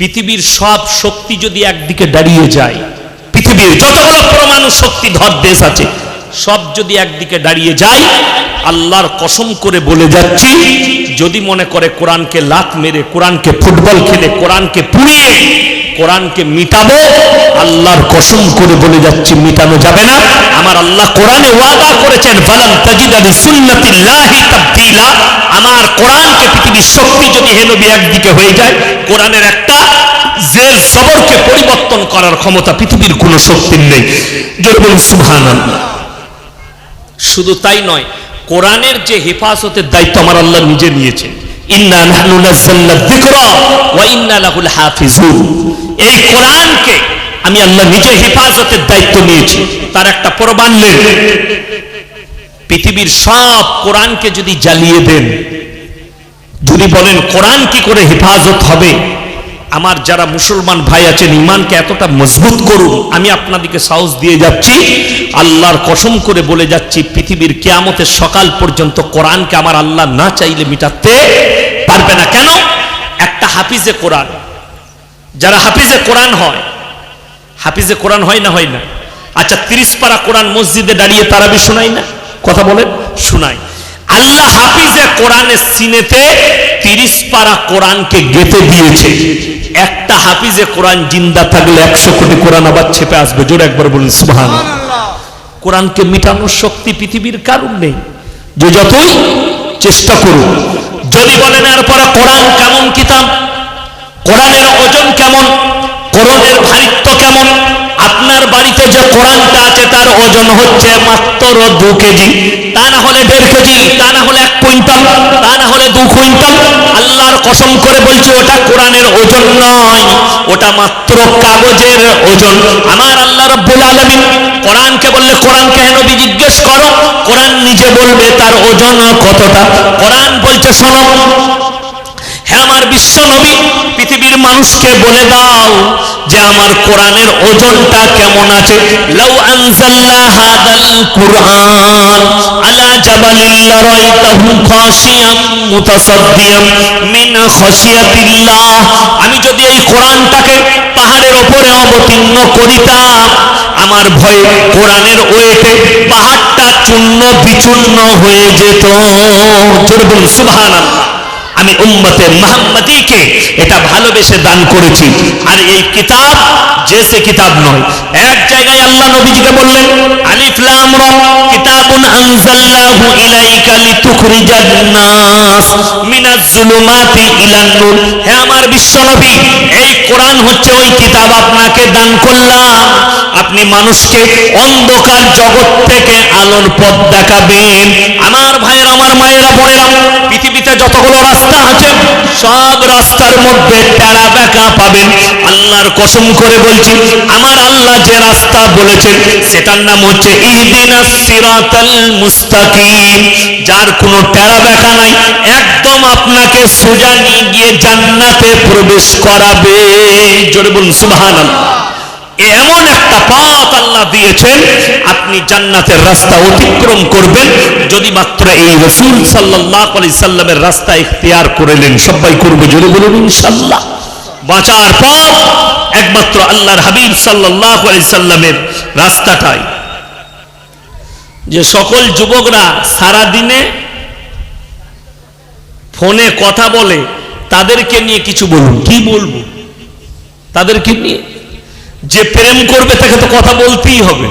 পৃথিবীর সব শক্তি যদি একদিকে দাঁড়িয়ে যায়, পৃথিবীর যতগুলো পরমাণু শক্তি ধর দেশ আছে, সব যদি একদিকে দাঁড়িয়ে যায়, আল্লাহর কসম করে বলে যাচ্ছি, যদি মনে করে কোরআনকে লাত মেরে, কোরআনকে ফুটবল খেলে, কোরআনকে পুড়িয়ে, কোরআনকে মিটাবো, আল্লাহর কসম করে বলে যাচ্ছি, মিটানো যাবে না। আমার আল্লাহ কোরআনে ওয়াদা করেছেন ফালাম তাজিদা লিসুন্নাতিল্লাহি তাবদীলা আমার কোরআনকে পৃথিবীর শক্তি যদি হে নবী একদিকে হয়ে যায়, কোরআনের একটা জের জবরকে পরিবর্তন করার ক্ষমতা পৃথিবীর কোনো শক্তির নেই। শুধু তাই নয়, কোরআনের যে হেফাজতের দায়িত্ব আমার আল্লাহ নিজে নিয়েছেন। এই কোরআনকে আমি আল্লাহ নিজে হেফাজতের দায়িত্ব নিয়েছি। তার একটা প্রমাণ পৃথিবীর সব কোরআনকে যদি জ্বালিয়ে দেন, যদি বলেন কোরআন কি করে হেফাজত হবে আমার যারা মুসলমান ভাই আছেন ইমানকে এতটা মজবুত করুন, আমি আপনাদেরকে সাহস দিয়ে যাচ্ছি, আল্লাহর কসম করে বলে যাচ্ছি, পৃথিবীর কেয়ামতের সকাল পর্যন্ত কোরআনকে আমার আল্লাহ না চাইলে মিটাতে পারবে না। কেন? একটা হাফিজে কোরআন। যারা হাফিজে কোরআন হয়, হাফিজে কোরআন হয় না হয় না? আচ্ছা তিরিশ পারা কোরআন মসজিদে দাঁড়িয়ে তারাবি শোনাই না? কথা বলেন শোনাই আল্লাহ হাফিজে কোরআনের সিনেতে তিরিশ পারা কোরআনকে গেতে দিয়েছে। একটা হাফিজে কোরআন জিন্দা থাকলে একশো কোটি কোরআন আবার ছেপে আসবে। জোরে একবার বলুন সুবহান কোরআনকে মিটানোর শক্তি পৃথিবীর কারণ নেই। যে যতই চেষ্টা করুন যদি বলেন এরপরে কোরআন কেমন কিতাব? কোরআনের ওজন কেমন? কোরআনের ভারিত্ব কেমন? আপনার বাড়িতে যে কোরআনটা আছে তার ওজন হচ্ছে মাত্র দু কেজি। তা না হলে দেড় কেজি তা না হলে এক কুইন্টাল তা না হলে দু কুইন্টাল। আল্লাহর কসম করে বলছি, ওটা কোরআনের ওজন নয়, ওটা মাত্র কাগজের ওজন। আমার আল্লাহ রব্বুল আলমিন কোরআনকে বললে, কোরআনকে হেন জিজ্ঞেস করো, কোরআন নিজে বলবে তার ওজন কতটা? কোরআন বলছে, শোনো আমার বিশ্ব নবী, পৃথিবীর মানুষকে বলে দাও যে আমার কোরআনের ওজনটা কেমন আছে। লাউ হাদাল কুরআন, আলা লারাইতাহু খাশিয়াম মিন খাশিয়াতিল্লাহ। আমি যদি এই কোরআনটাকে পাহাড়ের উপরে অবতীর্ণ করিতাম, আমার ভয়ে কোরআনের ওয়েতে পাহাড়টা চূর্ণ বিচূর্ণ হয়ে যেত। জোরে বলুন, সুবহানাল্লাহ। আমি উম্মতে মোহাম্মদীকে এটা ভালোবেসে দান করেছি। আর এই কিতাব যে সে কিতাব নয়। এক জায়গায় আল্লাহ নবীজিকে বললেন, আলিফ লাম রা, কিতাবুন আনজালনাহু ইলাইকা লিতুখরিজান নাস মিনাজ জুলুমাতি ইলান নূর। হে আমার বিশ্ব নবী, এই কোরআন হচ্ছে ওই কিতাব আপনাকে দান করলাম। আপনি মানুষকে অন্ধকার জগৎ থেকে আলোর পথ দেখাবেন। আমার ভাইয়ের, আমার মায়েরা, বোনেরা, পৃথিবীতে যতগুলো রাস্তা আছে, সব রাস্তার মধ্যে টেরা বেঁকা পাবেন। আল্লাহর কসম করে বলছি, আমার আল্লাহ যে রাস্তা বলেছেন, সেটার নাম হচ্ছে সিরাতাল মুস্তাকিম। যার কোনো টেরা বেঁকা নাই, একদম আপনাকে সোজা নিয়ে গিয়ে জান্নাতে প্রবেশ করাবে। জোরে বলুন, সুবহানাল্লাহ। এমন একটা পথ আল্লাহ দিয়েছেন, আপনি জান্নাতের রাস্তা অতিক্রম করবেন। যদি মাত্র এই রসুল সাল্লাহ আলি সাল্লামের রাস্তা ইখতিয়ার করে নেন, সবাই করবে যদি বলুন ইনশাল্লাহ বাঁচার পথ একমাত্র আল্লাহর হাবিব সাল্লাহ আলি সাল্লামের রাস্তাটাই। যে সকল যুবকরা সারা দিনে ফোনে কথা বলে, তাদেরকে নিয়ে কিছু বলুন। কি বলব? তাদেরকে নিয়ে যে প্রেম করবে তাকে তো কথা বলতেই হবে।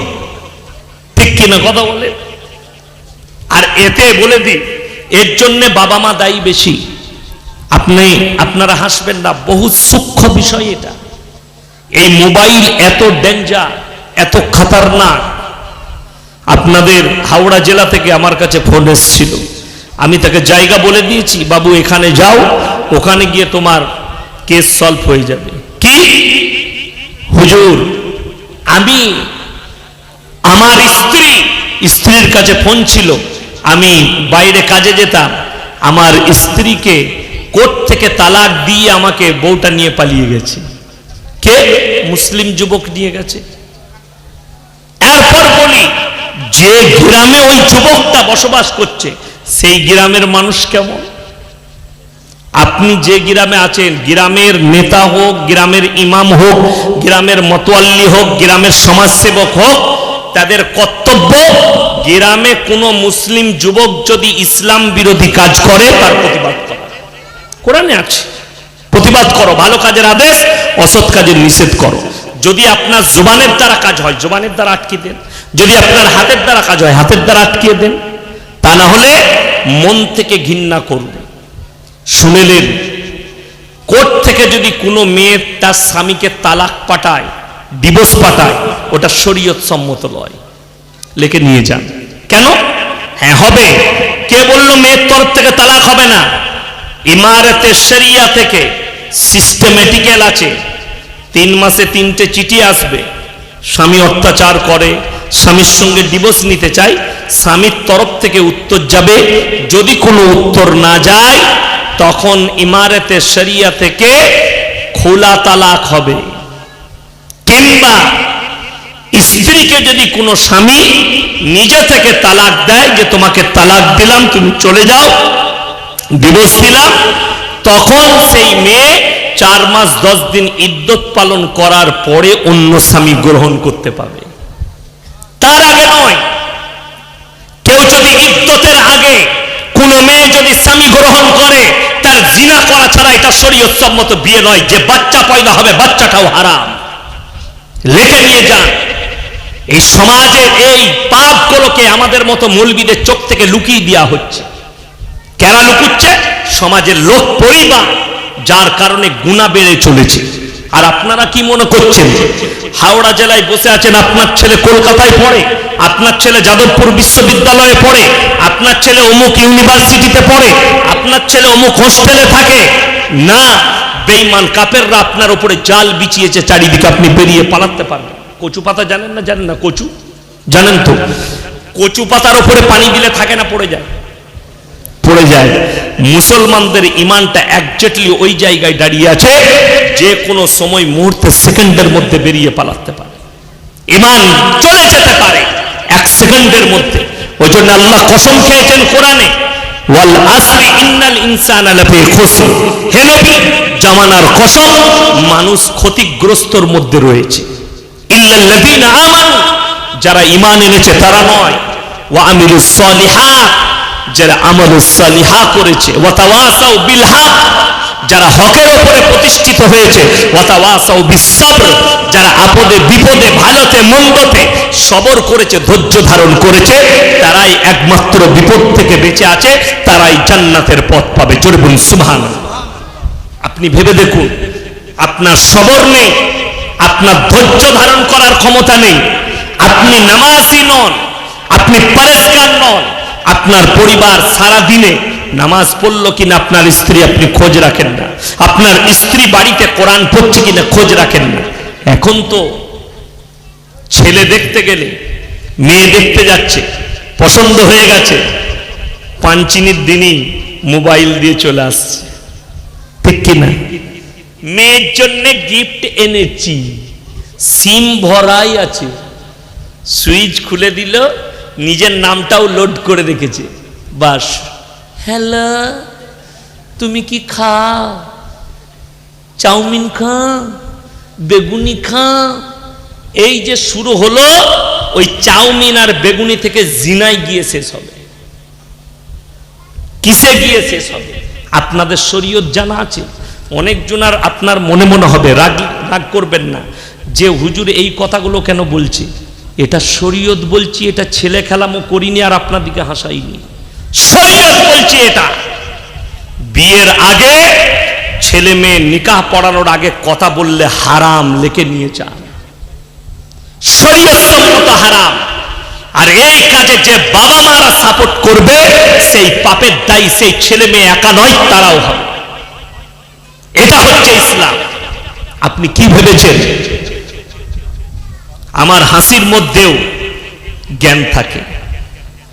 ঠিক কিনা কথা বলে? আর এতে বলে দি, এর জন্য বাবা মা দায়ী বেশি। আপনি, আপনারা হাসবেন না, বহু সূক্ষ্ম বিষয় এটা। এই মোবাইল এত ডেঞ্জার, এত খাতারনাক। আপনাদের হাওড়া জেলা থেকে আমার কাছে ফোন এসেছিল। আমি তাকে জায়গা বলে দিয়েছি, বাবু, এখানে যাও, ওখানে গিয়ে তোমার কেস সলভ হয়ে যাবে। কি? হুজুর, আমি আমার স্ত্রী স্ত্রীর কাছে ফোন ছিল। আমি বাইরে কাজে যেতাম। আমার স্ত্রীকে কোর্ট থেকে তালাক দিয়ে আমাকে বউটা নিয়ে পালিয়ে গেছে। কে? মুসলিম যুবক নিয়ে গেছে। এরপর বলি, যে গ্রামে ওই যুবকটা বসবাস করছে, সেই গ্রামের মানুষ কেমন? আপনি যে গ্রামে আছেন, গ্রামের নেতা হোক, গ্রামের ইমাম হোক, গ্রামের মতোয়াল্লি হোক, গ্রামের সমাজসেবক হোক, তাদের কর্তব্য গ্রামে কোনো মুসলিম যুবক যদি ইসলাম বিরোধী কাজ করে, তার প্রতিবাদ করা। কোরআনে আছে। প্রতিবাদ করো, ভালো কাজের আদেশ, অসৎ কাজের নিষেধ করো। যদি আপনার জোবানের দ্বারা কাজ হয়, জোবানের দ্বারা আটকে দেন। যদি আপনার হাতের দ্বারা কাজ হয়, হাতের দ্বারা আটকিয়ে দেন। তা না হলে মন থেকে ঘৃণা করবে। শুনেলেন, কোর্ট থেকে যদি কোনো মেয়ে তার স্বামীকে তালাক পাঠায়, ডিভোর্স পাঠায়, ওটা শরীয়ত সম্মত লয় লেখে নিয়ে যান। কেন? হ্যাঁ হবে। কে বলল মেয়ের তরফ থেকে তালাক হবে না? ইমারতে শরিয়া থেকে সিস্টেমেটিক্যাল আছে। তিন মাসে তিনটে চিঠি আসবে। স্বামী অত্যাচার করে, স্বামীর সঙ্গে ডিভোর্স নিতে চাই স্বামীর তরফ থেকে উত্তর যাবে। যদি কোনো উত্তর না যায় তখন ইমারতে শরিয়া থেকে খোলা তালাক হবে। কিংবা স্ত্রীকে যদি কোনো স্বামী নিজে থেকে তালাক দেয় যে, তোমাকে তালাক দিলাম, তুমি চলে যাও ডিভোর্স দিলাম। তখন সেই মেয়ে চার মাস, দশ দিন ইদ্যত পালন করার পরে অন্য স্বামী গ্রহণ করতে পাবে তার আগে নয়। কেউ যদি ইদ্যতের আগে কোন মেয়ে যদি স্বামী গ্রহণ করে, তার জিনা করা ছাড়া এটা শরীয়ত সম্মত বিয়ে নয় যে বাচ্চা পয়দা হবে, বাচ্চাটাও হারাম। লেখে নিয়ে যান। এই সমাজের এই পাপগুলোকে আমাদের মতো মৌলবিদের চোখ থেকে লুকিয়ে দেওয়া হচ্ছে। কেন লুকুচ্ছে? সমাজের লোক পরিবার, যার কারণে গুণা বেড়ে চলেছে। আর আপনারা কি মনে করছেন? হাওড়া জেলায় বসে আছেন, আপনার ছেলে কলকাতায় পড়ে, আপনার ছেলে যাদবপুর বিশ্ববিদ্যালয়ে পড়ে, আপনার ছেলে অমুক ইউনিভার্সিটিতে পড়ে, আপনার ছেলে অমুক হোস্টেলে থাকে। না বেইমান কাপেররা আপনার উপরে জাল বিছিয়েছে, চারিদিকে আপনি বেরিয়ে পালাতে পারবেন। কচু পাতা জানেন না? জানেন না কচু? জানেন তো? কচু পাতার উপরে পানি দিলে থাকে না, পড়ে যায়। পড়ে যায়। মুসলমানদের ইমানটা একজাক্টলি ওই জায়গায় দাঁড়িয়ে আছে, যে কোনো সময় মুহূর্তে সেকেন্ডের মধ্যে বেরিয়ে পালাতে পারে। ইমান চলে যেতে পারে এক সেকেন্ডের মধ্যে। ওই জন্য আল্লাহ কসম খেয়েছেন কোরআনে যারা ঈমান এনেছে তারা নয়। যারা আমলুস সালিহা করেছে যারা হকের উপরে প্রতিষ্ঠিত হয়েছে যারা আপদে বিপদে ভালোতে মন্দতে সবর করেছে, ধৈর্য ধারণ করেছে, তারাই একমাত্র বিপদ থেকে বেঁচে আছে, তারাই জান্নাতের পথ পাবে। জোরে বলুন আপনি ভেবে দেখুন, আপনার সবর নেই, আপনার ধৈর্য ধারণ করার ক্ষমতা নেই, আপনি নামাজি নন, আপনি পরেশগার নন আপনার পরিবার সারা দিনে নামাজ পড়ল কিনা আপনার স্ত্রী আপনি খোঁজ রাখেন না। আপনার স্ত্রী বাড়িতে কোরআন পড়ছে কিনা খোঁজ রাখেন না। এখন তো ছেলে দেখতে গেলে, মেয়ে দেখতে যাচ্ছে, পছন্দ হয়ে গেছে, পাঞ্চিনির দিনই মোবাইল দিয়ে চলে আসছে। ঠিক কিনা? মেয়ের জন্য গিফট এনেছি সিম ভরাই আছে, সুইচ খুলে দিল নিজের নামটাও লোড করে রেখেছে। বাস। হ্যালো, তুমি কি খাও? চাউমিন খা বেগুনি খা এই যে শুরু হলো, ওই চাউমিন আর বেগুনি থেকে জিনাই গিয়ে শেষ হবে। কিসে গিয়ে শেষ হবে? আপনাদের শরীয়ত জানা আছে। অনেকজন আর আপনার মনে মনে হবে, রাগ রাগ করবেন না। যে হুজুর এই কথাগুলো কেন বলছি? এটা শরীয়ত বলছি, এটা ছেলে খেলামো করিনি আর আপনার দিকে হাসাইনি। শরীয়ত বলছি এটা। বিয়ের আগে ছেলে মেয়ে নিকাহ পড়ানোর আগে কথা বললে হারাম লেখে নিয়ে যান শরীয়ত হারাম। আর এই কাজে যে বাবা মারা সাপোর্ট করবে, সেই পাপের দায়ী, সেই ছেলে মেয়ে একা নয়, তারাও হবে। এটা হচ্ছে ইসলাম। আপনি কি ভেবেছেন? আমার হাসির মধ্যেও জ্ঞান থাকে।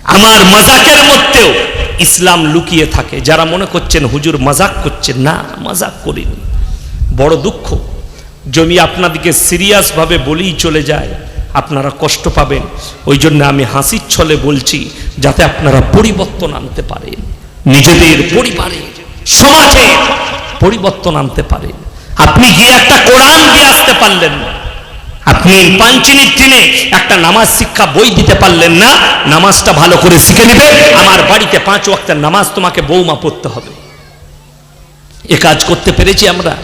আমার মজাকের মধ্যেও ইসলাম লুকিয়ে থাকে। যারা মনে করছেন, হুজুর মজাক করছেন। না, মজাক করিনি। বড় দুঃখ। জমি আপনাদিকে সিরিয়াসভাবে বলেই চলে যায়, আপনারা কষ্ট পাবেন। ওই জন্য আমি হাসির ছলে বলছি, যাতে আপনারা পরিবর্তন আনতে পারেন নিজেদের পরিবারে, সমাজে পরিবর্তন আনতে পারে। আপনি গিয়ে একটা কোরআন দিয়ে আসতে পারলেন না। আপনি পাঞ্চিনির দিনে একটা নামাজ শিক্ষা বই দিতে পারলেন না, নামাজটা ভালো করে শিখে নিবে। আমার বাড়িতে পাঁচ ওয়াক্তের নামাজ তোমাকে বৌমা পড়তে হবে। এ কাজ করতে পেরেছি আমরা?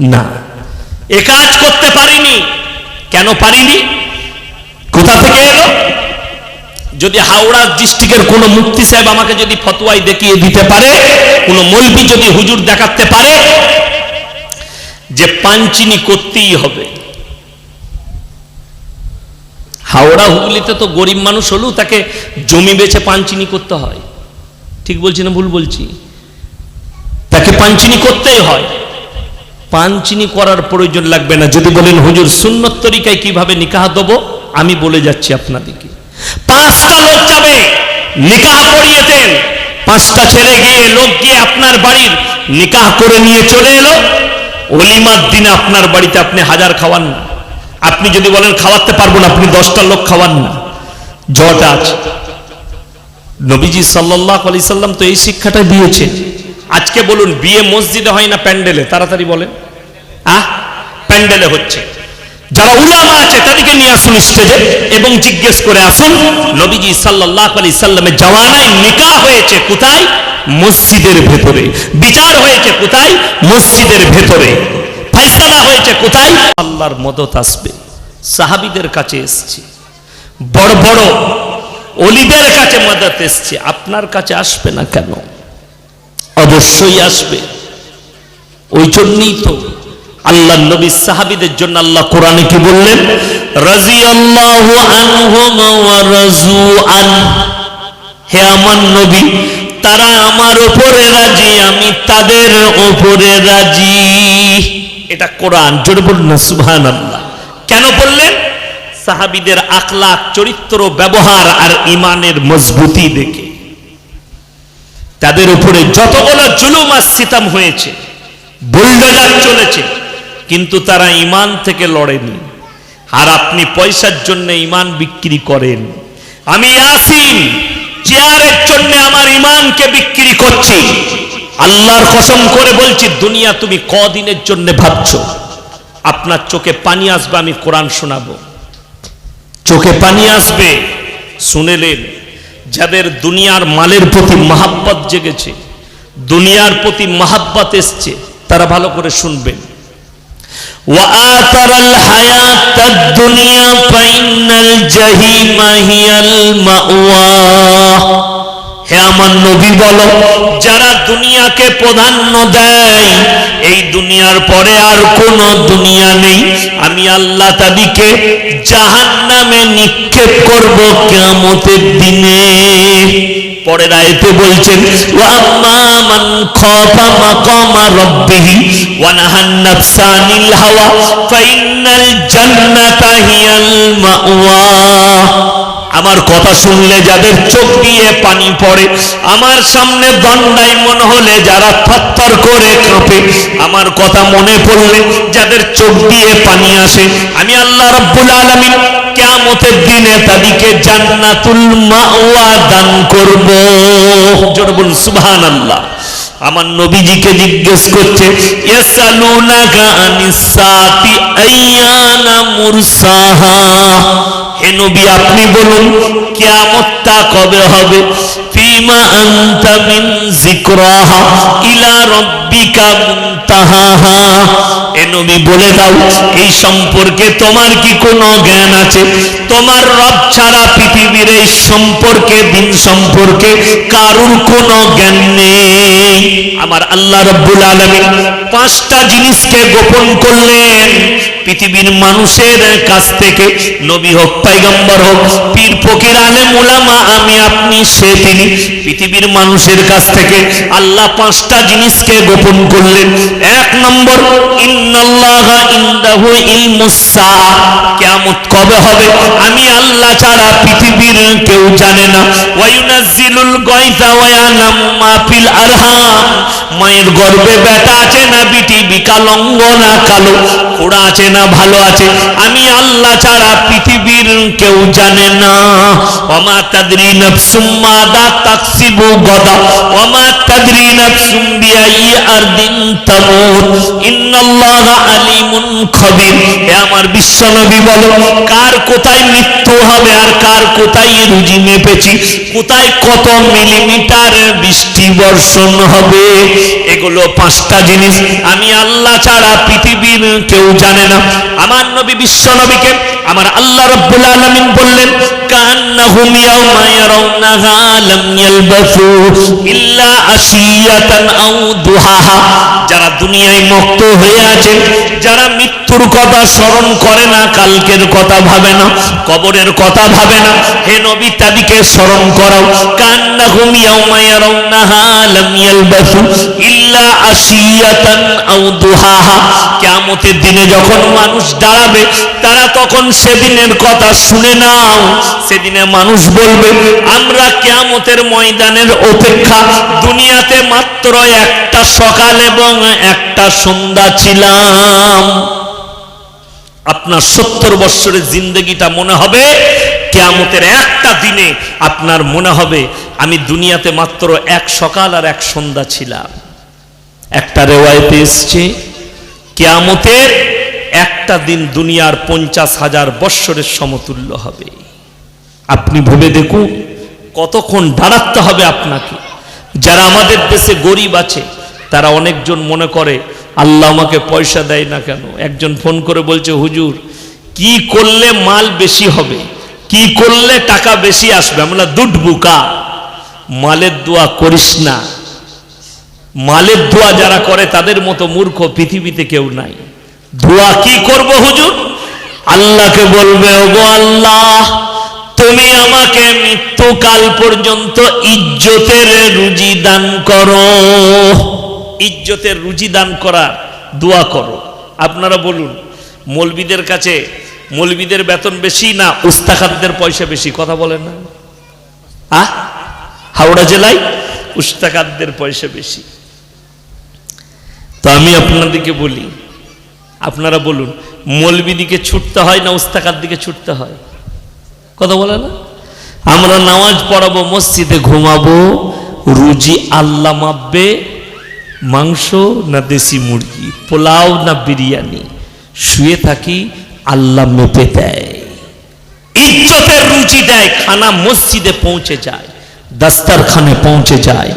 না। এ কাজ করতে পারিনি। কেন পারিনি? কোথা থেকে এলো? যদি হাওড়া ডিস্ট্রিক্টের কোনো মুক্তি সাহেব আমাকে যদি ফতোয়াই দেখিয়ে দিতে পারে, কোনো মলবি যদি হুজুর দেখাতে পারে, যে পাঞ্চিনি করতেই হবে। হাওড়া হুগলিতে তো গরিব মানুষ হলেও তাকে জমি বেচে পাঞ্চিনি করতে হয়। ঠিক বলছি না ভুল বলছি? তাকে পাঞ্চিনি করতেই হয়। পাঞ্চিনি করার প্রয়োজন লাগবে না। যদি বলেন, হুজুর, সুন্নত তরিকায় কীভাবে নিকাহ দেবো? আমি বলে যাচ্ছি আপনাদেরকে। পাঁচটা লোক যাবে, নিকাহ পড়িয়ে দেন। পাঁচটা ছেলে গিয়ে, লোক গিয়ে আপনার বাড়ির নিকাহ করে নিয়ে চলে এলো। অলিমার দিনে আপনার বাড়িতে আপনি হাজার খাওয়ান না। আপনি যদি বলেন খাওয়াতে পারব না, আপনি দশটা লোক খাওয়ান না। জটা আছে নবীজি সাল্লাহ সাল্লাম তো এই শিক্ষাটা দিয়েছে আজকে বলুন, বিয়ে মসজিদে হয় না প্যান্ডেলে? তাড়াতাড়ি বলেন। আহ, প্যান্ডেলে হচ্ছে। যারা উলামা আছে, তাদেরকে নিয়ে আসুন স্টেজে এবং জিজ্ঞেস করে আসুন, নবীজি সাল্লাহ আলি সাল্লামের জওয়ানায় নিকাহ হয়েছে কোথায়? মসজিদের ভেতরে। বিচার হয়েছে কোথায়? মসজিদের ভেতরে। ফাইসালা হয়েছে কোথায়? আল্লাহর মদত আসবে। সাহাবিদের কাছে বড় বড় অলিদের কাছে মদত এসছে। আপনার কাছে আসবে না কেন? অবশ্যই আসবে। ওই জন্যই তো আল্লাহ নবী সাহাবিদের জন্য আল্লাহ কোরআনে কি বললেন? রাজি আন হে আমার নবী, তারা আমার ওপরে রাজি, আমি তাদের ওপরে রাজি। এটা কোরআন, জোরে বলুন না সুবহান আল্লাহ কেন বললেন? সাহাবিদের আখলাক চরিত্র, ব্যবহার আর ইমানের মজবুতি দেখে। তাদের উপরে যতগুলো জুলুম আর সিতাম হয়েছে, বুলডোজার চলেছে, কিন্তু তারা ইমান থেকে লড়েনি। আর আপনি পয়সার জন্য ইমান বিক্রি করেন। আমি আসিন চেয়ারের জন্য আমার ইমানকে বিক্রি করছি। আল্লাহর কসম করে বলছি দুনিয়া তুমি কদিনের জন্য ভাবছো আপনার চোখে পানি আসবে আমি কোরআন শোনাবো চোখে পানি আসবে শুনেলেন যাদের দুনিয়ার মালের প্রতি মাহাব্বত জেগেছে দুনিয়ার প্রতি মাহাব্বত এসছে তারা ভালো করে শুনবেন وآثر الحياة الدنيا فإن الجحيم هي المأوى হে আমার নবী বলো, যারা দুনিয়াকে প্রাধান্য দেয়, এই দুনিয়ার পরে আর কোন দুনিয়া নেই। আমি আল্লাহ তাদিকে জাহান নামে নিক্ষেপ করব কেমতের দিনে। পরের আয়তে বলছেন খাফা মাকামা রাব্বিহি ওয়া নাহান হাওয়া জান্নাতা হিয়াল মাওয়া। আমার কথা শুনলে যাদের চোখ দিয়ে পানি পড়ে, আমার সামনে দণ্ডাই মনে হলে যারা থরথর করে কাঁপে, আমার কথা মনে পড়লে যাদের চোখ দিয়ে পানি আসে, আমি আল্লাহ রাব্বুল আলামিন কিয়ামতের দিনে তাদেরকে জান্নাতুল মাওয়া দান করব। জোরে বলুন, সুবহানাল্লাহ। আমার নবীজিকে জিজ্ঞেস করছে ইয়াসালুনাকা আনিস সাতি আইয়ানা মুরসাহা? হে নবী, আপনি বলুন কিয়ামতটা কবে হবে? এই সম্পর্কে তোমার কি কোনো জ্ঞান আছে? তোমার রব ছাড়া পৃথিবীর এই সম্পর্কে, দিন সম্পর্কে কারুর কোনো জ্ঞান নেই। আমার আল্লাহ রব্বুল আলামিন পাঁচটা জিনিসকে গোপন করলেন। পৃথিবীর মানুষের কাছ থেকে নবী হোক পাইগম্বর হোক, পীর, ফকির, আলেম, উলামা, আমি, আপনি, সে, তিনি পৃথিবীর মানুষের কাছ থেকে আল্লাহ পাঁচটা জিনিসকে গোপন করলেন। এক নম্বর কিয়ামত কবে হবে? আমি আল্লাহ ছাড়া পৃথিবীর কেউ জানে না। ওয়ায়ুনাজ্জিলুল গায়থা ওয়া ইয়ালামু আরহাম। মায়ের গর্ভে বেটা আছে না বিটি বিকালঙ্গ না কালো ওরা আছে না ভালো আছে, আমি আল্লাহ ছাড়া পৃথিবীর কেউ জানে না। ওমা তাদরি নাফসুম মাদা তাকসিবু গদা, ওমা তাদরি নাফসুম বিআই আরদিন তামুত। ইন্নাল্লাহা আলিমুন খবির। হে আমার বিশ্বনবী বলো, কার কোথায় মৃত্যু হবে আর কার কোথায় রুজি মেপেছি? কোথায় কত মিলিমিটার বৃষ্টি বর্ষণ হবে? এগুলো পাঁচটা জিনিস। আমি আল্লাহ ছাড়া পৃথিবীর কেউ জানে না। আমার নবী বিশ্ব নবীকে আমার আল্লাহ রব্বুল আলমিন বললেন যারা দুনিয়ায় মুক্ত হয়ে আছে, যারা মৃত্যুর কথা স্মরণ করে না, কালকের কথা ভাবে না, কবরের কথা ভাবে না। হে নবী তাদেরকে স্মরণ করাও। কান্নাহুম ইয়াওমা ইয়ারাউনাহা লাম ইয়ালবাসু ইল্লা আশিয়াতান আও দুহাহা। কিয়ামতের দিনে যখন মানুষ দাঁড়াবে, তারা তখন সেদিনের কথা শুনে নাও। সেদিনে মানুষ বলবে, আমরা কিয়ামতের ময়দানের অপেক্ষা দুনিয়াতে মাত্র একটা সকাল এবং একটা সন্ধ্যা ছিলাম। আপনার সত্তর বৎসরের জিন্দগিটা মনে হবে, কেয়ামতের একটা দিনে আপনার মনে হবে, আমি দুনিয়াতে মাত্র এক সকাল আর এক সন্ধ্যা ছিলাম। একটা রেওয়ায়তে এসছে, কেয়ামতের একটা দিন দুনিয়ার পঞ্চাশ হাজার বৎসরের সমতুল্য হবে। আপনি ভেবে দেখুন, কতক্ষণ দাঁড়াতে হবে আপনাকে। যারা আমাদের দেশে গরিব আছে তারা অনেকজন মনে করে, আল্লাহ আমাকে পয়সা দেয় না কেন? একজন ফোন করে বলছে, হুজুর, কি করলে মাল বেশি হবে? কি করলে টাকা বেশি আসবে? আমরা দুধ বুকা, মালের দোয়া করিস না। মালের দোয়া যারা করে তাদের মতো মূর্খ পৃথিবীতে কেউ নাই। দোয়া কি করব হুজুর? আল্লাহকে বলবে, ওগো আল্লাহ, তুমি আমাকে মৃত্যুকাল পর্যন্ত ইজ্জতের রুজি দান করো। ইজ্জতের রুজি দান করার দোয়া করো। আপনারা বলুন, মৌলবিদের কাছে মৌলবিদের বেতন বেশি না উস্তাকাতদের পয়সা বেশি? কথা বলেন না। আহ হাওড়া জেলায় উস্তাকাতদের পয়সা বেশি। তো আমি আপনাদেরকে বলি, আপনারা বলুন, মৌলবি দিকে ছুটতে হয় না উস্তাকার দিকে ছুটতে হয়? কথা বলে না? আমরা নামাজ পড়াবো, মসজিদে ঘুমাবো, রুজি আল্লাহ মাপবে মাংস না দেশি মুরগি, পোলাও না বিরিয়ানি, শুয়ে থাকি আল্লাহ মেপে দেয়। ইজ্জতের রুচি দেয়, খানা মসজিদে পৌঁছে যায়, দাস্তারখানে পৌঁছে যায়।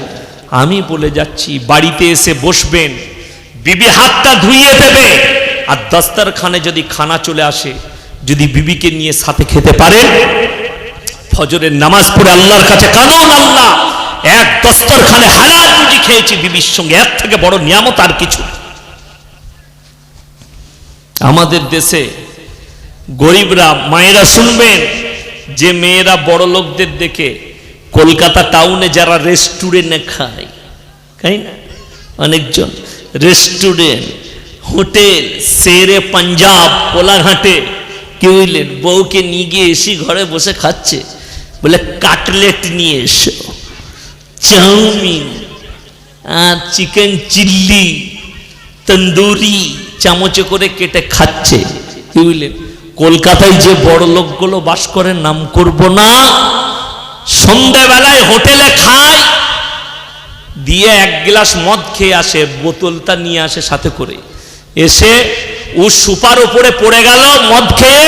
আমি বলে যাচ্ছি, বাড়িতে এসে বসবেন, বিবি হাতটা ধুইয়ে দেবে। আর দাস্তারখানে যদি খানা চলে আসে, যদি বিবিকে নিয়ে সাথে খেতে পারে, ফজরের নামাজ পড়ে আল্লাহর কাছে কানুন আল্লাহ। এক দস্তরখানে হালাল রুজি খেয়েছি বিবির সঙ্গে, এর থেকে বড় নিয়ামত আর কিছু আমাদের দেশে গরিবরা, মায়েরা শুনবেন, যে মেয়েরা বড় লোকদের দেখে কলকাতা টাউনে যারা রেস্টুরেন্টে খায়, তাই না? অনেকজন রেস্টুরেন্ট, হোটেল সেরে পাঞ্জাব কোলাঘাটে কি বুঝলেন বউকে নিয়ে গিয়ে এসি ঘরে বসে খাচ্ছে, বলে কাটলেট নিয়ে এসো। চাউমিন আর চিকেন চিল্লি তন্দুরি চামচে করে কেটে খাচ্ছে কি বুঝলেন কলকাতায় যে বড় লোকগুলো বাস করে, নাম করব না। সন্ধ্যাবেলায় হোটেলে খায়, দিয়ে এক গ্লাস মদ খেয়ে আসে, বোতলটা নিয়ে আসে সাথে করে। এসে ও সুপার উপরে পড়ে গেল মদ খেয়ে,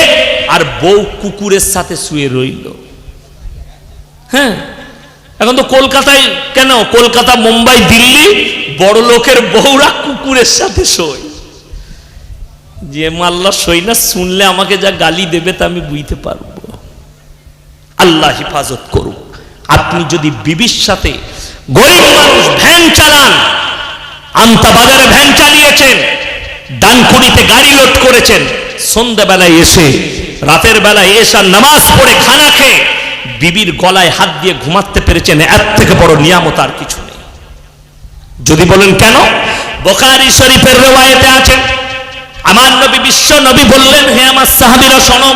আর বউ কুকুরের সাথে শুয়ে রইল। হ্যাঁ? এখন তো কলকাতায় কেন? কলকাতা, মুম্বাই, দিল্লি বড় লোকের বউরা কুকুরের সাথে শোয়। যে মাল্লা সই না, শুনলে আমাকে যা গালি দেবে তা আমি বুঝতে পারব। আল্লাহ হেফাজত করুক। আপনি যদি বিবির সাথে গরিব মানুষ ভ্যান চালান আমতা বাজারে ভ্যান চালিয়েছেন ডানকুড়িতে গাড়ি লোড করেছেন, সন্ধ্যাবেলায় এসে, রাতের বেলায় এসে নামাজ পড়ে খানা খেয়ে বিবির গলায় হাত দিয়ে ঘুমাতে পেরেছেন, এর থেকে বড় নিয়ামত আর কিছু নেই। যদি বলেন কেন? বোকারি শরীফের রেওয়ায়েতে আছেন। আমার নবী বিশ্ব নবী বললেন, হে আমার সাহাবীরা, শোনো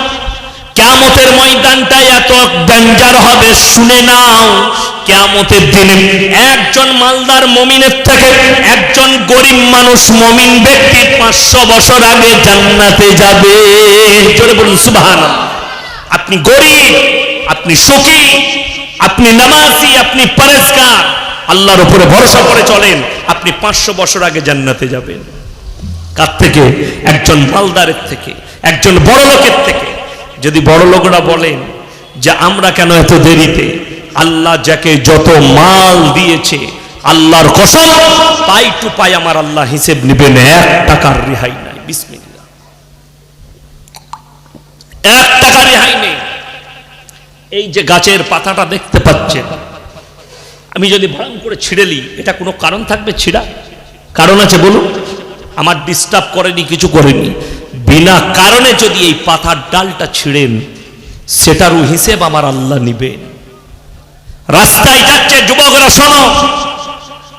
কেমতের ময়দানটা এত ডেঞ্জার হবে, শুনে নাও, কেয়ামতের দিনে একজন মালদার মমিনের থেকে একজন গরিব মানুষ মমিন ব্যক্তি পাঁচশো বছর আগে জান্নাতে যাবে। জোরে বলুন সুবাহান আপনি গরিব আপনি সুখী, আপনি নামাজি, আপনি পরেজগার। আল্লাহর উপরে ভরসা করে চলেন, আপনি পাঁচশো বছর আগে জান্নাতে যাবেন। কার থেকে? একজন মালদারের থেকে, একজন বড় লোকের থেকে। যদি বড় লোকরা বলেন যে আমরা কেন এত দেরিতে? আল্লাহ যাকে যত মাল দিয়েছে, আল্লাহর কসম, পাই টু পাই আমার আল্লাহ হিসেব নেবেন, এক টাকার রেহাই নাই। বিসমিল্লাহ। এক টাকা রেহাই নেই। এই যে গাছের পাতাটা দেখতে পাচ্ছেন আমি যদি ভাড়াম করে ছিঁড়েলি এটা কোনো কারণ থাকবে ছিঁড়া? কারণ আছে বলুন। আমার ডিস্টার্ব করেনি, কিছু করেনি। বিনা কারণে যদি এই পাতার ডালটা ছিঁড়েন, সেটারও হিসেব আমার আল্লাহ নিবেন রাস্তায় যাচ্ছে যুবকরা, শোনো।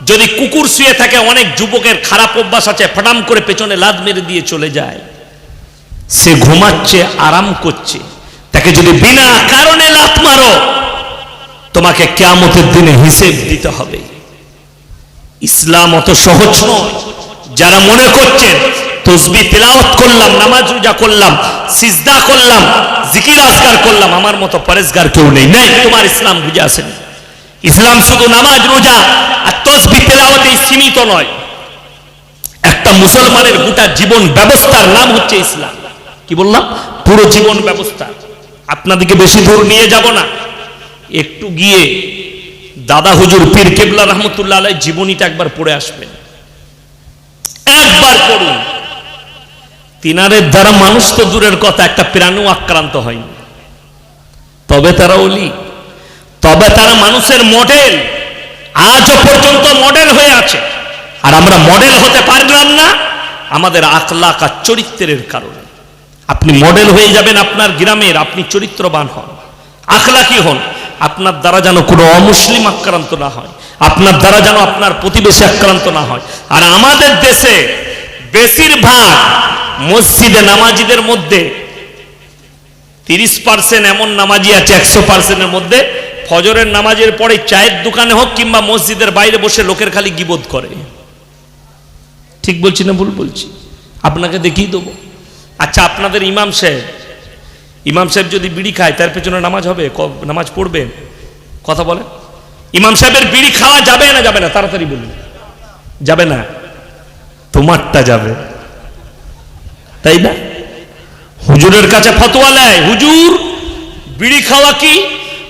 যদি কুকুর শুয়ে থাকে, অনেক যুবকের খারাপ অভ্যাস আছে, ফটাম করে পেছনে লাদ মেরে দিয়ে চলে যায়। সে ঘুমাচ্ছে, আরাম করছে। তাকে যদি বিনা কারণে লাত মারো, তোমাকে কেয়ামতের দিনে হিসেব দিতে হবে। ইসলাম অত সহজ নয়। যারা মনে করছেন, তসবি তেলাওয়াত করলাম, নামাজ রোজা করলাম, সিজদা করলাম, জিকির আজগার করলাম, আমার মতো পরেজগার কেউ নেই। নেই, তোমার ইসলাম বুঝে আসেন। ইসলাম শুধু নামাজ, রোজা আর তসবি তেলাওয়াতেই সীমিত নয়। একটা মুসলমানের গোটা জীবন ব্যবস্থার নাম হচ্ছে ইসলাম। কি বললাম? পুরো জীবন ব্যবস্থা। আপনাদেরকে বেশি দূর নিয়ে যাব না। একটু গিয়ে দাদা হুজুর পীর কেবলা রহমতুল্লাহ আলাই জীবনীটা একবার পড়ে আসবেন। একবার পড়ুন। তিনারের দ্বারা মানুষ তো দূরের কথা, একটা প্রাণও আক্রান্ত হয়নি। তবে তারা অলি। তবে তারা মানুষের মডেল আজও পর্যন্ত মডেল হয়ে আছে। আর আমরা মডেল হতে পারলাম না। আমাদের আখলাক আর চরিত্রের কারণে। আপনি মডেল হয়ে যাবেন আপনার গ্রামের, আপনি চরিত্রবান হন, আখলাকি হন, আপনার দ্বারা যেন কোনো অমুসলিম আক্রান্ত না হয়, আপনার দ্বারা যেন আপনার প্রতিবেশী আক্রান্ত না হয়। আর আমাদের দেশে বেশিরভাগ মসজিদে নামাজিদের মধ্যে তিরিশ পার্সেন্ট এমন নামাজি আছে, একশো পার্সেন্টের মধ্যে ফজরের নামাজের পরে চায়ের দোকানে হোক কিংবা মসজিদের বাইরে বসে লোকের খালি গিবোধ করে। ঠিক বলছি না ভুল বলছি? আপনাকে দেখিয়ে দেবো। আচ্ছা আপনাদের ইমাম সাহেব ইমাম সাহেব যদি বিড়ি খায়, তার পেছনে নামাজ হবে নামাজ পড়বেন কথা বলে ইমাম সাহেবের বিড়ি খাওয়া যাবে না যাবে না? তাড়াতাড়ি বলুন। যাবে না? তোমারটা যাবে। তাই না? হুজুরের কাছে ফতোয়া নেয়, হুজুর, বিড়ি খাওয়া কি?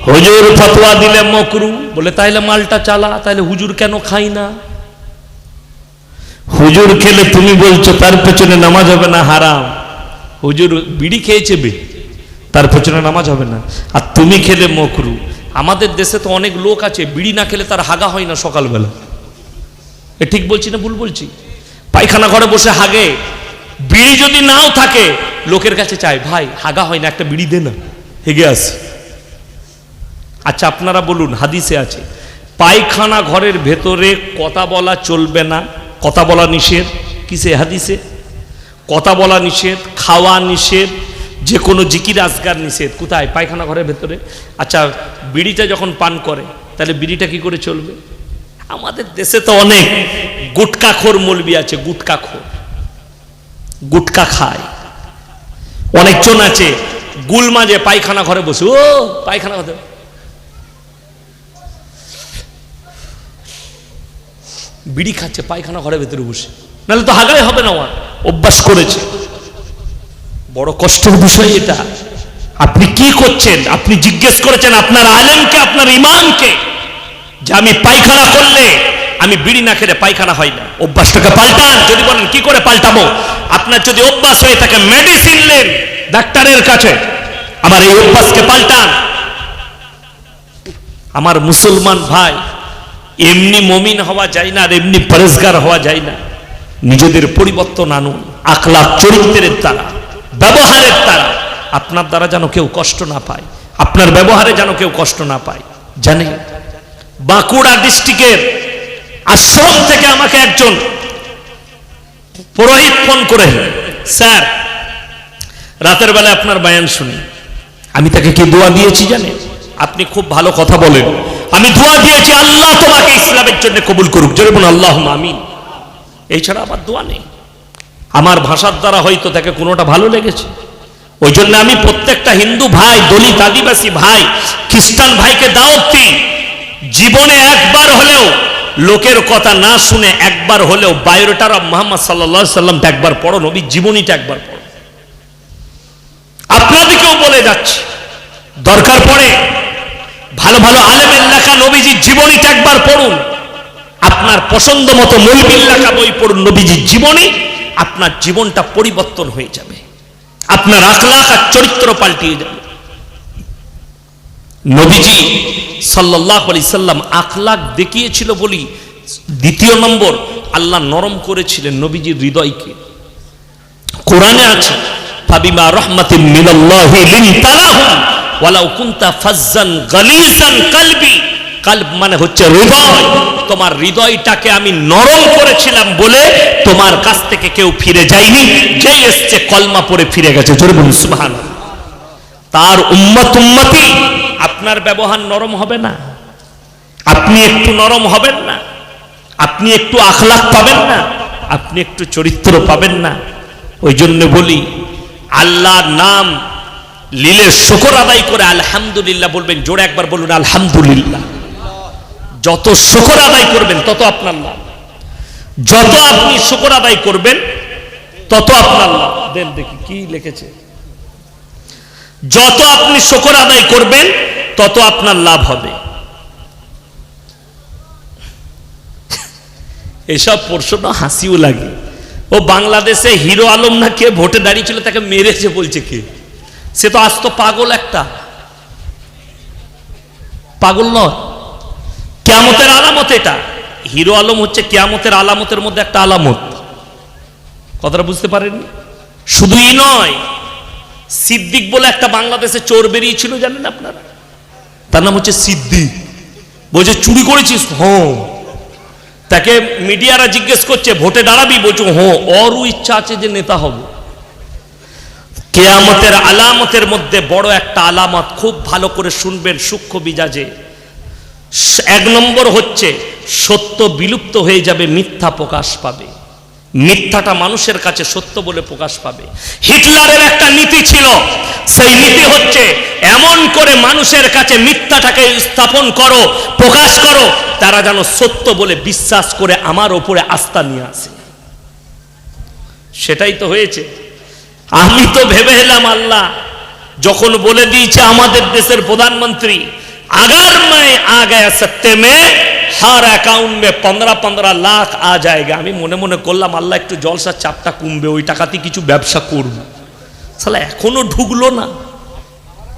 হুজুর ফতোয়া দিলে মকরু। বলে, তাইলে মালটা চালা, তাইলে হুজুর কেন খাই না? হুজুর খেলে তুমি বলছো, তার পেছনে নামাজ হবে না, হারাম। হুজুর বিড়ি খেয়েছে বে তার পেছনে নামাজ হবে না। আর তুমি খেলে মকরু। আমাদের দেশে তো অনেক লোক আছে, বিড়ি না খেলে তার হাগা হয় না সকালবেলা। এ ঠিক বলছি না ভুল বলছি? পায়খানা ঘরে বসে হাগে, বিড়ি যদি নাও থাকে, লোকের কাছে চায়, ভাই, হাগা হয় না, একটা বিড়ি দে না। হেগে আসি। আচ্ছা আপনারা বলুন, হাদিসে আছে, পায়খানা ঘরের ভেতরে কথা বলা চলবে না, কথা বলা নিষেধ, কিসে, হাদিসে? কথা বলা নিষেধ, খাওয়া নিষেধ যে কোনো জিকির আজগার নিষেধ। কোথায়? পায়খানা ঘরের ভেতরে। আচ্ছা বিড়িটা যখন পান করে, তাহলে বিড়িটা কি করে চলবে? আমাদের দেশে তো অনেক গুটকাখোর মলবি আছে গুটকাখোর গুটকা খায়। অনেকজন আছে, গুল মাঝে পায়খানা ঘরে বসে, ও, পায়খানা ঘরে বিড়ি খাচ্ছে, পায়খানা ঘরের ভেতরে বসে। নাহলে তো হাগাই হবে না আমার। অভ্যাস করেছে। বড় কষ্টের বিষয় এটা। আপনি কি করছেন? আপনি জিজ্ঞেস করেছেন আপনার আলেমকে, আপনার ইমামকে যে আমি পায়খানা করলে আমি বিড়ি না খেলে পায়খানা হয় না। অভ্যাসটাকে পাল্টান। যদি বলেন, কি করে পাল্টাবো? আপনার যদি অভ্যাস হয়ে থাকে মেডিসিন নেন ডাক্তারের কাছে, আমার এই অভ্যাসকে পাল্টান। আমার মুসলমান ভাই, এমনি মমিন হওয়া যায় না আর এমনি পরেজগার হওয়া যায় না। নিজেদের পরিবর্তন আনুন আখলাখ চরিত্রের দ্বারা, ব্যবহারের দ্বারা। আপনার দ্বারা যেন কেউ কষ্ট না পায়, আপনার ব্যবহারে যেন কেউ কষ্ট না পায়। জানে বাঁকুড়া ডিস্ট্রিক্টের আশ্রম থেকে আমাকে একজন পুরোহিত ফোন করে স্যার, রাতের বেলা আপনার বায়ান শুনি। আমি তাকে কি দোয়া দিয়েছি জানে আপনি খুব ভালো কথা বলেন। আমি দোয়া দিয়েছি, আল্লাহ তোমাকে ইসলামের জন্য কবুল করুক। জোরে বলুন আল্লাহ আমিন। এছাড়া আমার দোয়া নেই। আমার ভাষার দ্বারা হয়তো তাকে কোনোটা ভালো লেগেছে। ওই জন্য আমি প্রত্যেকটা হিন্দু ভাই, দলিত, আদিবাসী ভাই, খ্রিস্টান ভাইকে দাওয়াত দিই। জীবনে একবার হলেও, লোকের কথা না শুনে একবার হলেও বায়োডাটার অফ মোহাম্মদ সাল্লা সাল্লামটা একবার পড়ো নবীর জীবনীটা একবার পড়ো। আপনাদেরকেও বলে যাচ্ছে, দরকার পড়ে ভালো ভালো আলেমের লেখা নবীজির জীবনীটা একবার পড়ুন। আপনার পছন্দ মতো মৌলবীর লেখা বই পড়ুন নবীজির জীবনী, আপনার জীবনটা পরিবর্তন হয়ে যাবে। আপনার আখলাখ আর চরিত্র পাল্টিয়ে যাবে। নবীজি সাল্লাহ আলি সাল্লাম আখলাক দেখিয়েছিল বলি, দ্বিতীয় নম্বর, আল্লাহ নরম করেছিলেন নবীজির হৃদয়কে। কোরআনে আছে, ফাবিমা রহমাতিন মিনাল্লাহি লিনতালাহুম ওয়ালাউ কুনতা ফাজ্জান গালিজান কলবি। কলব মানে হচ্ছে হৃদয়। তোমার হৃদয়টাকে আমি নরম করেছিলাম বলে তোমার কাছ থেকে কেউ ফিরে যায়নি। যেই এসছে, কলমা পরে ফিরে গেছে। জোরে বলুন, সুবহানাল্লাহ। তার উম্মত উম্মতি, আপনার ব্যবহার নরম হবে না। আপনি একটু নরম হবেন না। আপনি একটু আখলাখ পাবেন না। আপনি একটু চরিত্র পাবেন না। ওই জন্য বলি, আল্লাহর নাম লীলের শুকর আদায় করে আলহামদুলিল্লাহ বলবেন। জোরে একবার বলুন, আলহামদুলিল্লাহ। যত শুকর আদায় করবেন, তত আপনার লাভ। যত আপনি শুকর আদায় করবেন, তত আপনার লাভ। দেন দেখি কি লিখেছে। যত আপনি শকর আদায় করবেন, তত আপনার লাভ হবে। এসব প্রশ্ন হাসিও লাগে। ও বাংলাদেশে হিরো আলম না কে ভোটে দাঁড়িয়েছিল, তাকে মেরেছে বলছে কে? সে তো আজ তো পাগল একটা। পাগল নয়। কেয়ামতের আলামত এটা। হিরো আলম হচ্ছে কেয়ামতের আলামতের মধ্যে একটা আলামত। কথাটা বুঝতে পারেননি? শুধুই নয়, সিদ্দিক বলে একটা বাংলাদেশে চোর বেরিয়েছিল, জানেন আপনারা? তার নাম হচ্ছে সিদ্দিক। বলছে, চুরি করেছিস? হ্যাঁ। তাকে মিডিয়ারা জিজ্ঞেস করছে, ভোটে দাঁড়াবি? বলছো হ্যাঁ। ওরও ইচ্ছা আছে যে নেতা হব। কেয়ামতের আলামতের মধ্যে বড় একটা আলামত, খুব ভালো করে শুনবেন সূক্ষ্ম বিজাজে এক নম্বর হচ্ছে, সত্য বিলুপ্ত হয়ে যাবে, মিথ্যা প্রকাশ পাবে। মিথ্যাটা মানুষের কাছে সত্য বলে প্রকাশ পাবে। হিটলারের একটা নীতি ছিল, সেই নীতি হচ্ছে, এমন করে মানুষের কাছে মিথ্যাটাকে স্থাপন করো, প্রকাশ করো, তারা যেন সত্য বলে বিশ্বাস করে আমার ওপরে আস্থা নিয়ে আসে। সেটাই তো হয়েছে। আমি তো ভেবে এলাম আল্লাহ, যখন বলে দিয়েছে আমাদের দেশের প্রধানমন্ত্রী अगर मैं आ गया सत्य में हर अकाउंट में पंद्रह पंद्रह लाख आ जाएगा আমি মনে মনে করলাম আল্লাহ একটু জলসার চাপটা কমবে ওই টাকাতে কিছু ব্যবসা করব সালা এখনো ঢুকলো না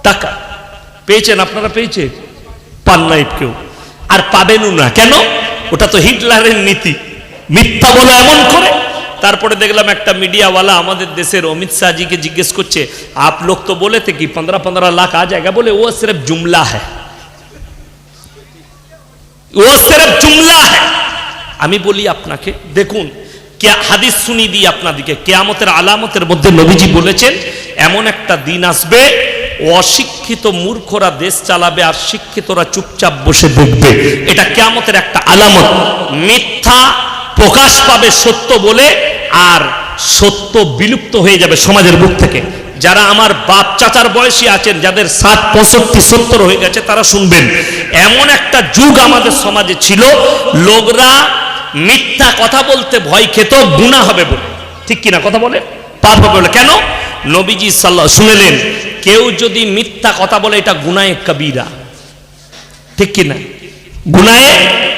টাকা পেয়েছেন আপনারা পেয়েছেন পান নাই কেউ আর পাবেনও না কেন ওটা তো হিটলারের নীতি মিথ্যা বলে এমন করে তারপরে দেখলাম একটা মিডিয়াওয়ালা আমাদের দেশের অমিত শাহজিকে জিজ্ঞেস করছে आप लोग तो बोले थे कि पंद्रह पंद्रह लाख आ जाएगा बोले वो सिर्फ जुमला है ও সিরফ জুমলা আমি বলি আপনাকে, দেখুন হাদিস শুনি দিই আপনাদিকে কেয়ামতের আলামতের মধ্যে নবীজি বলেছেন, এমন একটা দিন আসবে, অশিক্ষিত মূর্খরা দেশ চালাবে আর শিক্ষিতরা চুপচাপ বসে দেখবে। এটা কেয়ামতের একটা আলামত। মিথ্যা প্রকাশ পাবে সত্য বলে, আর সত্য বিলুপ্ত হয়ে যাবে সমাজের মুখ থেকে। যারা আমার বাপ চাচার বয়সী আছেন, যাদের ষাট পঁয়ষট্টি, সত্তর হয়ে গেছে, তারা শুনবেন। এমন একটা যুগ আমাদের সমাজে ছিল, লোকরা মিথ্যা কথা বলতে ভয় খেত গুণা হবে বলে। ঠিক কিনা কথা বলে? পাপ হবে বলে। কেন? নবীজি সাল্লাহ শুনেলেন, কেউ যদি মিথ্যা কথা বলে, এটা গুনায় কবিরা। ঠিক কিনা? গুনায়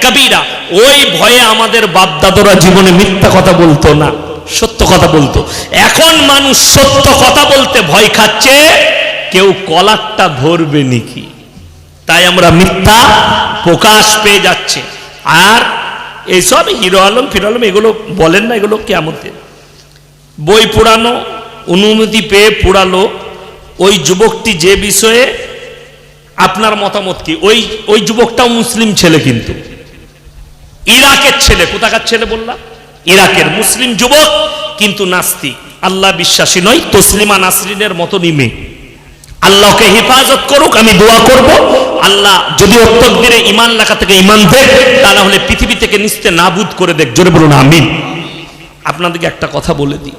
কবিরা। ওই ভয়ে আমাদের বাপদাদরা জীবনে মিথ্যা কথা বলতো না। সত্য কথা বলতো। এখন মানুষ সত্য কথা বলতে ভয় খাচ্ছে, কেউ কলারটা ধরবে নাকি? তাই আমরা মিথ্যা প্রকাশ পেয়ে যাচ্ছে। আর এইসব হিরো আলম, ফিরো আলম এগুলো বলেন না, এগুলো কেমতের বই পোড়ানো অনুমতি পেয়ে পোড়ালো ওই যুবকটি যে বিষয়ে আপনার মতামত কি? ওই ওই যুবকটাও মুসলিম ছেলে কিন্তু। ইরাকের ছেলে, কোথাকার ছেলে বললাম? ইরাকের মুসলিম যুবক, কিন্তু নাস্তিক। আল্লাহ বিশ্বাসী নয় তসলিমা নাসরিনের মতো নিমে আল্লাহকে হেফাজত করুক, আমি দোয়া করব। আল্লাহ যদি অত্যকদিনে ইমান লেখা থেকে ইমান দেখ তাহলে পৃথিবী থেকে নিস্তে নাবুদ করে দেখ। জোরে বলুন, আমিন। আপনাদেরকে একটা কথা বলে দিই।